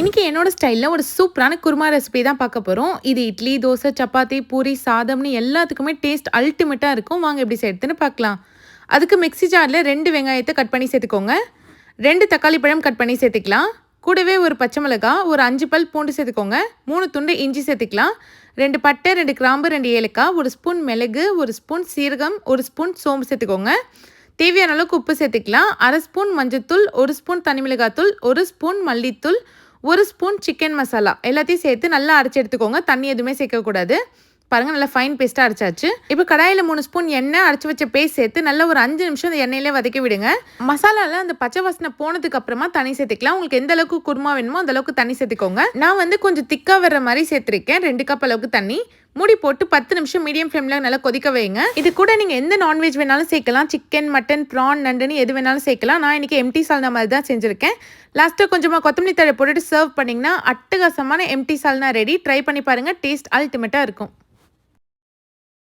இன்றைக்கி என்னோட ஸ்டைலில் ஒரு சூப்பரான குருமா ரெசிபி தான் பார்க்க போகிறோம் இது இட்லி தோசை சப்பாத்தி பூரி சாதம்னு எல்லாத்துக்குமே டேஸ்ட் அல்டிமேட்டாக இருக்கும். வாங்க எப்படி சேர்த்துன்னு பார்க்கலாம். அதுக்கு மிக்ஸி ஜாரில் ரெண்டு வெங்காயத்தை கட் பண்ணி சேர்த்துக்கோங்க. ரெண்டு தக்காளி பழம் கட் பண்ணி சேர்த்துக்கலாம். கூடவே ஒரு பச்சை மிளகா ஒரு அஞ்சு பல் பூண்டு சேர்த்துக்கோங்க. மூணு துண்டு இஞ்சி சேர்த்துக்கலாம். ரெண்டு பட்டை ரெண்டு கிராம்பு ரெண்டு ஏலக்காய் ஒரு ஸ்பூன் மிளகு ஒரு ஸ்பூன் சீரகம் ஒரு ஸ்பூன் சோம்பு சேர்த்துக்கோங்க. தேவையான அளவுக்கு உப்பு சேர்த்துக்கலாம். அரை ஸ்பூன் மஞ்சத்தூள் ஒரு ஸ்பூன் தனி மிளகாத்தூள் ஒரு ஸ்பூன் மல்லித்தூள் ஒரு ஸ்பூன் சிக்கன் மசாலா எல்லாத்தையும் சேர்த்து நல்லா அரைச்சி எடுத்துக்கோங்க. தண்ணி எதுவுமே சேர்க்கக்கூடாது. பாருங்கள் நல்லா ஃபைன் பேஸ்ட்டாக அரைச்சாச்சு. இப்போ கடாயில் மூணு ஸ்பூன் எண்ணெய் அரைச்சி வச்ச பேஸ்ட் சேர்த்து நல்லா ஒரு அஞ்சு நிமிஷம் அந்த எண்ணெயிலே வதக்கி விடுங்க. மசாலாவில் அந்த பச்சை வாசனை போனதுக்கு அப்புறமா தண்ணி சேர்த்துக்கலாம். உங்களுக்கு எந்த அளவுக்கு குருமா வேணுமோ அந்த அளவுக்கு தண்ணி சேர்த்துக்கோங்க. நான் வந்து கொஞ்சம் திக்காக வர்ற மாதிரி சேர்த்துருக்கேன். ரெண்டு கப் அளவுக்கு தண்ணி. மூடி போட்டு பத்து நிமிஷம் மீடியம் ஃப்ளேமில் நல்லா கொதிக்க வைங்க. இது கூட நீங்கள் எந்த நான்வெஜ் வேணாலும் சேர்க்கலாம். சிக்கன் மட்டன் ப்ரான் நண்டுன்னு எது வேணாலும் சேர்க்கலாம். நான் இன்றைக்கி எம்டி சால்னா மாதிரி தான் செஞ்சுருக்கேன். லாஸ்ட்டாக கொஞ்சமாக கொத்தமல்லி தழை போட்டுட்டு சர்வ் பண்ணிங்கன்னா அட்டகாசமான எம்டி சால்னா ரெடி ட்ரை பண்ணி பாருங்கள் டேஸ்ட் அல்டிமேட்டாக இருக்கும்.